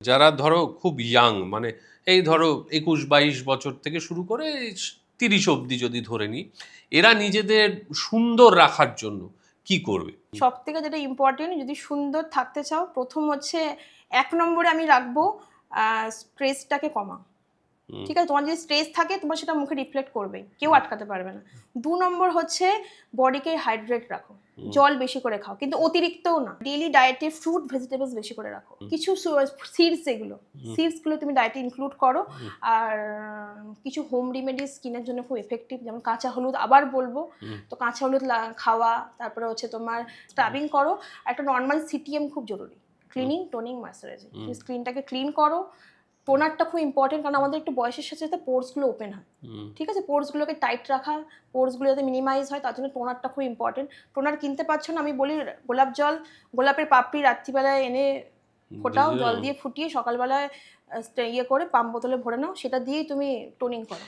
যারা ধরো খুব ইয়াং মানে এই ধরো একুশ বাইশ বছর থেকে শুরু করে তিরিশ অবধি যদি ধরে নিই, এরা নিজেদের সুন্দর রাখার জন্য কি করবে সব থেকে যেটা ইম্পর্টেন্ট যদি সুন্দর থাকতে চাও, প্রথম হচ্ছে এক নম্বরে আমি রাখব স্ট্রেসটাকে কমা। ঠিক আছে? তোমার যদি স্ট্রেস থাকে তোমার সেটা মুখে রিফ্লেক্ট করবে কেউ আটকাতে পারবে না। দু নম্বর হচ্ছে বডিকে হাইড্রেট রাখো। জল বেশি করে খাও। কিন্তু অতিরিক্তও না। ডেইলি ডায়েটে ফ্রুট ভেজিটেবলস বেশি করে রাখো। কিছু সিডস এগুলো। সিডসগুলো তুমি ডায়েটে ইনক্লুড করো। আর কিছু হোম রেমেডি স্কিনের জন্য খুব এফেক্টিভ যেমন কাঁচা হলুদ আবার বলব। তো কাঁচা হলুদ খাওয়া তারপরে হচ্ছে তোমার স্ক্রাবিং করো। একটা নর্মাল সিটিএম খুব জরুরি। Cleaning toning. তুমি স্ক্রিনটাকে ক্লিন করো। টোনারটা খুব ইম্পর্টেন্ট কারণ আমাদের একটু বয়সের সাথে সাথে পোর্সগুলো ওপেন হয়। ঠিক আছে? পোর্সগুলোকে টাইট রাখা পোর্সগুলো যাতে মিনিমাইজ হয় তার জন্য টোনারটা খুব ইম্পর্টেন্ট টোনার কিনতে পারছ না আমি বলি গোলাপ জল গোলাপের পাপড়ি রাত্রিবেলায় এনে ফোটাও জল দিয়ে ফুটিয়ে সকালবেলায় ইয়ে করে পাম্প বোতলে ভরে নাও সেটা দিয়েই তুমি টোনিং করো।